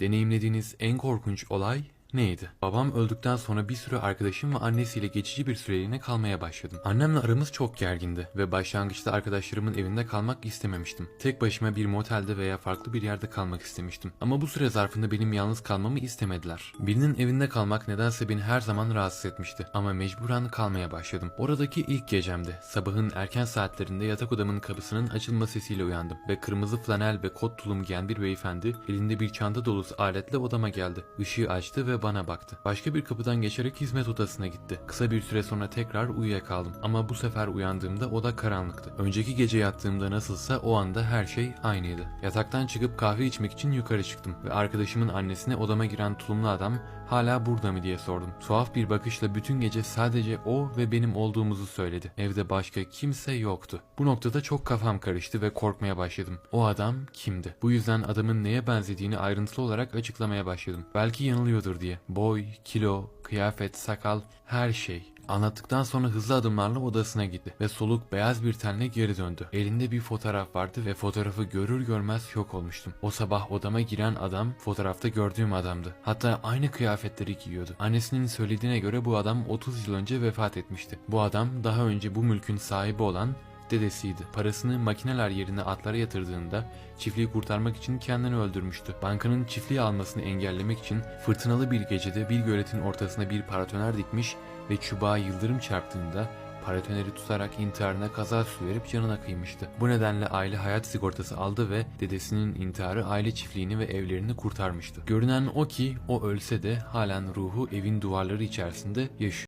Deneyimlediğiniz en korkunç olay neydi? Babam öldükten sonra bir süre arkadaşım ve annesiyle geçici bir süreliğine kalmaya başladım. Annemle aramız çok gergindi ve başlangıçta arkadaşlarımın evinde kalmak istememiştim. Tek başıma bir motelde veya farklı bir yerde kalmak istemiştim. Ama bu süre zarfında benim yalnız kalmamı istemediler. Birinin evinde kalmak nedense beni her zaman rahatsız etmişti. Ama mecburen kalmaya başladım. Oradaki ilk gecemdi. Sabahın erken saatlerinde yatak odamın kapısının açılma sesiyle uyandım ve kırmızı flanel ve kot tulum giyen bir beyefendi elinde bir çanta dolusu aletle odama geldi. Işığı açtı ve bana baktı. Başka bir kapıdan geçerek hizmet odasına gitti. Kısa bir süre sonra tekrar uyuyakaldım ama bu sefer uyandığımda oda karanlıktı. Önceki gece yattığımda nasılsa o anda her şey aynıydı. Yataktan çıkıp kahve içmek için yukarı çıktım ve arkadaşımın annesine odama giren tulumlu adam hala burada mı diye sordum. Tuhaf bir bakışla bütün gece sadece o ve benim olduğumuzu söyledi. Evde başka kimse yoktu. Bu noktada çok kafam karıştı ve korkmaya başladım. O adam kimdi? Bu yüzden adamın neye benzediğini ayrıntılı olarak açıklamaya başladım. Belki yanılıyordur diye. Boy, kilo, kıyafet, sakal, her şey. Anlattıktan sonra hızlı adımlarla odasına gitti ve soluk beyaz bir tenle geri döndü. Elinde bir fotoğraf vardı ve fotoğrafı görür görmez şok olmuştum. O sabah odama giren adam fotoğrafta gördüğüm adamdı. Hatta aynı kıyafetleri giyiyordu. Annesinin söylediğine göre bu adam 30 yıl önce vefat etmişti. Bu adam daha önce bu mülkün sahibi olan dedesiydi. Parasını makineler yerine atlara yatırdığında çiftliği kurtarmak için kendini öldürmüştü. Bankanın çiftliği almasını engellemek için fırtınalı bir gecede bir göletin ortasına bir paratoner dikmiş ve çubuğa yıldırım çarptığında paratoneri tutarak intiharına kazası verip canına kıymıştı. Bu nedenle aile hayat sigortası aldı ve dedesinin intiharı aile çiftliğini ve evlerini kurtarmıştı. Görünen o ki o ölse de halen ruhu evin duvarları içerisinde yaşıyor.